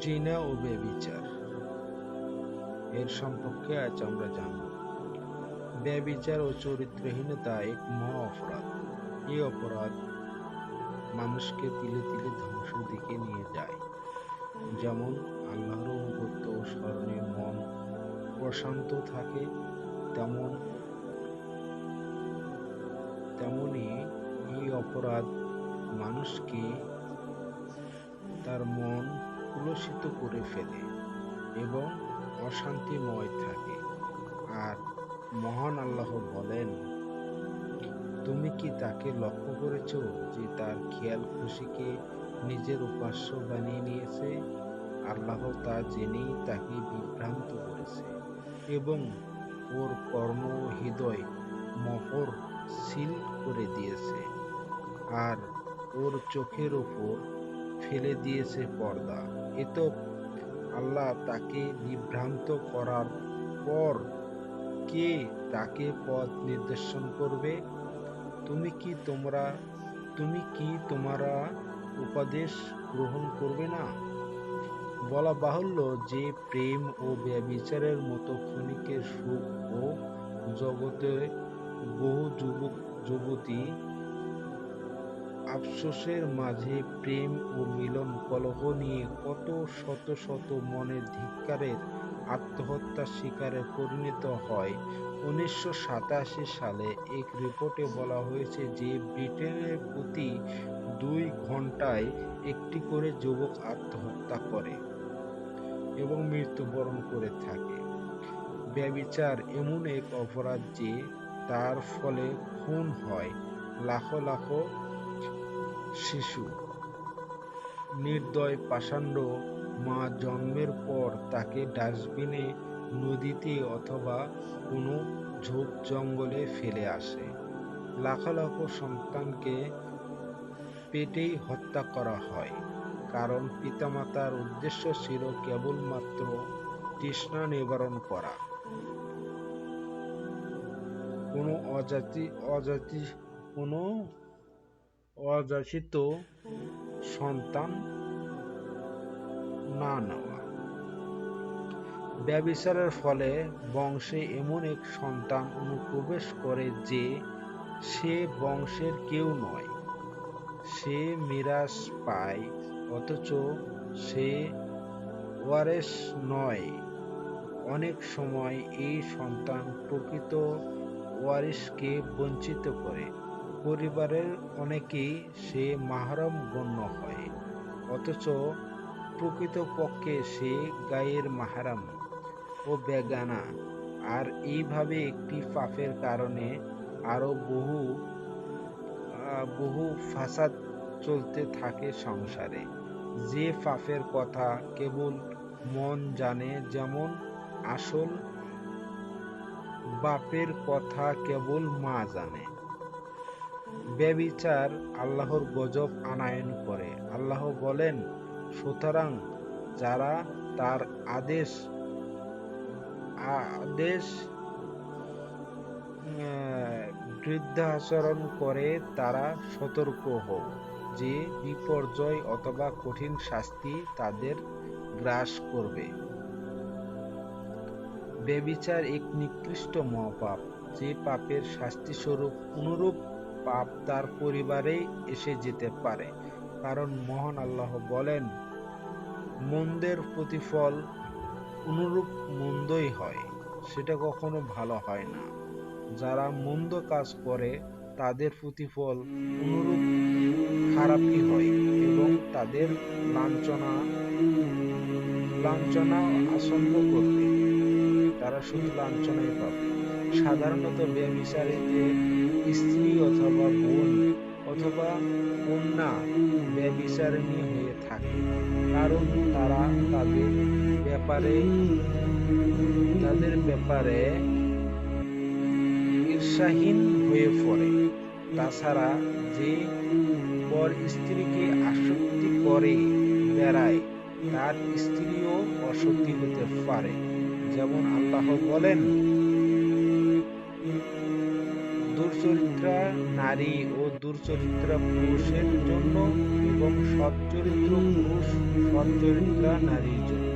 জিনা ও ব্যবিচার এর সম্পর্কে আজ আমরা জানব। ব্যবিচার ও চরিত্রহীনতা এক মহা অপরাধ। এই অপরাধ মানুষকে তিলে তিলে ধ্বংসের দিকে নিয়ে যায়। যেমন আল্লাহর অনুগত্য ও স্মরণে মন প্রশান্ত থাকে, তেমন তেমনি এই অপরাধ মানুষকে তার মন কুলসিত করে ফেলে এবং অশান্তিময় থাকে। আর মহান আল্লাহ বলেন, তুমি কি তাকে লক্ষ্য করেছ যে তার খেয়াল খুশিকে নিজের উপাস্য বানিয়ে নিয়েছে? আল্লাহ তা জেনেই তাকে বিভ্রান্ত করেছে এবং ওর কর্ম হৃদয় মহর সিল করে দিয়েছে। আর ওর চোখের ওপর ফেলে দিয়েছে পর্দা। এত আল্লাহ তাকে বিভ্রান্ত করার পর কে তাকে পথ নির্দেশন করবে? তুমি কি তোমরা, তুমি কি তোমরা উপদেশ গ্রহণ করবে না? বলা বাহুল্য যে প্রেম ও ব্যবিচারের মতো ক্ষণিকের সুখ ও জগতে বহু যুবক যুবতী আফসোসের মাঝে প্রেম ও মিলন কলহ নিয়ে কত শত শত মনের ধিক্কারের আত্মহত্যার শিকারে পরিণত হয়। উনিশশো সাতাশি সালে এক রিপোর্টে বলা হয়েছে যে, ব্রিটেনের প্রতি দুই ঘন্টায় একটি করে যুবক আত্মহত্যা করে এবং মৃত্যুবরণ করে থাকে। ব্যবিচার এমন এক অপরাধ যে, তার ফলে খুন হয় লাখো লাখো শিশু। নির্দয় পাষাণ্ড মা জন্মের পর তাকে ডাস্টবিনে, নদীতে অথবা কোনো ঝোপ জঙ্গলে ফেলে আসে। লাখো লাখো সন্তানকে পেটেই হত্যা করা হয়। কারণ পিতামাতার উদ্দেশ্য ছিল কেবলমাত্র তৃষ্ণা নিবারণ করা। কোনো অজাতি অজাতি কোনো অযাচিত সন্তান না নেওয়া। ব্যবিচারের ফলে বংশে এমন এক সন্তান অনুপ্রবেশ করে যে সে বংশের কেউ নয়। সে মিরাস পায়, অথচ সে ওয়ারেস নয়। অনেক সময় এই সন্তান প্রকৃত ওয়ারিসকে বঞ্চিত করে। পরিবারের অনেকেই সে মাহরম গণ্য হয়, অথচ প্রকৃতপক্ষে সে গায়ের মাহারাম ও বেগানা। আর এইভাবে একটি পাপের কারণে আরও বহু বহু ফাসাদ চলতে থাকে সংসারে। যে পাপের কথা কেবল মন জানে, যেমন আসল বাপের কথা কেবল মা জানে। ব্যবিচার আল্লাহর গজব আনায়ন করে। আল্লাহ বলেন, সুতরাং যারা তার আদেশ আদেশ বৃদ্ধাচরণ করে, তারা সতর্ক হোক। যে বিপর্যয় অথবা কঠিন শাস্তি তাদের গ্রাস করবে। বেবিচার এক নিকৃষ্ট মহাপাপ। যে পাপের শাস্তিস্বরূপ অনুরূপ পাপ তার পরিবারে এসে যেতে পারে। কারণ মহান আল্লাহ বলেন, মন্দের প্রতিফল অনুরূপ মন্দই হয়, সেটা কখনো ভালো হয় না। যারা মন্দ কাজ করে, তাদের প্রতিফল অনুরূপ খারাপই হয় এবং তাদের লাঞ্ছনা লাঞ্ছনা আসন্ন করবে। তারা শুধু লাঞ্ছনাই পাবে। সাধারণত ব্যবিচারীতে স্ত্রী অথবা বোন অথবা কন্যা ব্যবিচারিণী হয়ে থাকে, কারণ তারা তাদের ব্যাপারে তাদের ব্যাপারে ঈর্ষাহীন হয়ে পড়ে। তাছাড়া যে পর স্ত্রীকে আসক্তি করে বেড়ায়, তার স্ত্রীও অসতী হতে পারে। যেমন আল্লাহ বলেন নারী ও দুর্চরিত্রা পুরুষের জন্য এবং সৎ চরিত্র পুরুষ সচ্চরিত্রা নারীর জন্য।